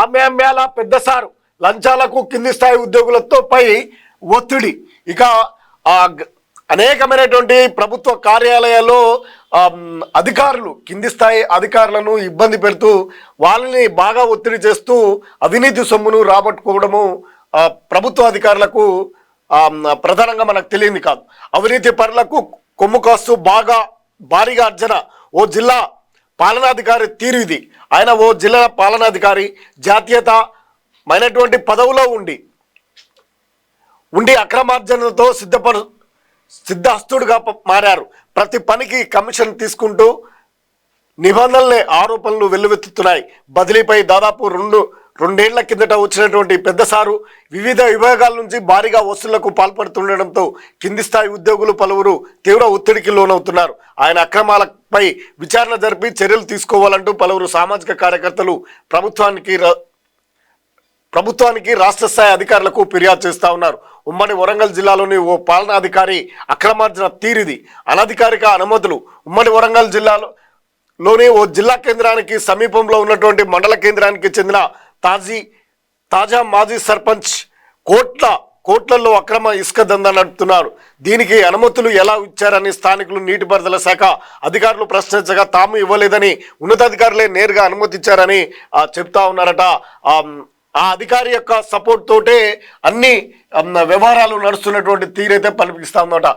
ఆమ్యామ్యాల పెద్ద సారు. లంచాలకు కింది స్థాయి ఉద్యోగులతో పై ఒత్తిడి. ఇక అనేకమైనటువంటి ప్రభుత్వ కార్యాలయాల్లో అధికారులు కింది స్థాయి అధికారులను ఇబ్బంది పెడుతూ వాళ్ళని బాగా ఒత్తిడి చేస్తూ అవినీతి సొమ్మును రాబట్టుకోవడము ప్రభుత్వ అధికారులకు ప్రధానంగా మనకు తెలియంది కాదు. అవినీతి పరులకు కొమ్ము కాస్తూ బాగా భారీగా అర్జన ఓ జిల్లా పాలనాధికారి తీరు ఇది ఆయన ఓ జిల్లా పాలనాధికారి జాతీయతమైనటువంటి పదవిలో ఉండి ఉండి అక్రమార్జనతో సిద్ధపరు సిద్ధహస్తుడుగా మారారు. ప్రతి పనికి కమిషన్ తీసుకుంటూ నిబంధనలే ఆరోపణలు వెల్లువెత్తుతున్నాయి. బదిలీపై దాదాపు రెండు రెండేళ్ళ కిందట వచ్చినటువంటి పెద్ద సారు వివిధ విభాగాల నుంచి భారీగా వసూళ్ళకు పాల్పడుతుండటంతో కింది స్థాయి ఉద్యోగులు పలువురు తీవ్ర ఒత్తిడికి లోనవుతున్నారు. ఆయన అక్రమాలపై విచారణ జరిపి చర్యలు తీసుకోవాలంటూ పలువురు సామాజిక కార్యకర్తలు ప్రభుత్వానికి ప్రభుత్వానికి రాష్ట్ర స్థాయి అధికారులకు ఫిర్యాదు చేస్తా ఉన్నారు. ఉమ్మడి వరంగల్ జిల్లాలోని ఓ పాలనాధికారి అక్రమార్జన తీరిది. అనధికారిక అనుమతులు ఉమ్మడి వరంగల్ జిల్లాలో లోని ఓ జిల్లా కేంద్రానికి సమీపంలో ఉన్నటువంటి మండల కేంద్రానికి చెందిన తాజీ తాజా మాజీ సర్పంచ్ కోట్ల కోట్లలో అక్రమ ఇసుక దందా నడుపుతున్నారు. దీనికి అనుమతులు ఎలా ఇచ్చారని స్థానికులు నీటిపారుదల శాఖ అధికారులు ప్రశ్నించగా తాము ఇవ్వలేదని ఉన్నతాధికారులే నేరుగా అనుమతిచ్చారని చెప్తా ఉన్నారట. ఆ, అధికారి యొక్క సపోర్ట్ తోటే అన్ని వ్యవహారాలు నడుస్తున్నటువంటి తీరైతే పలిపిస్తా ఉందట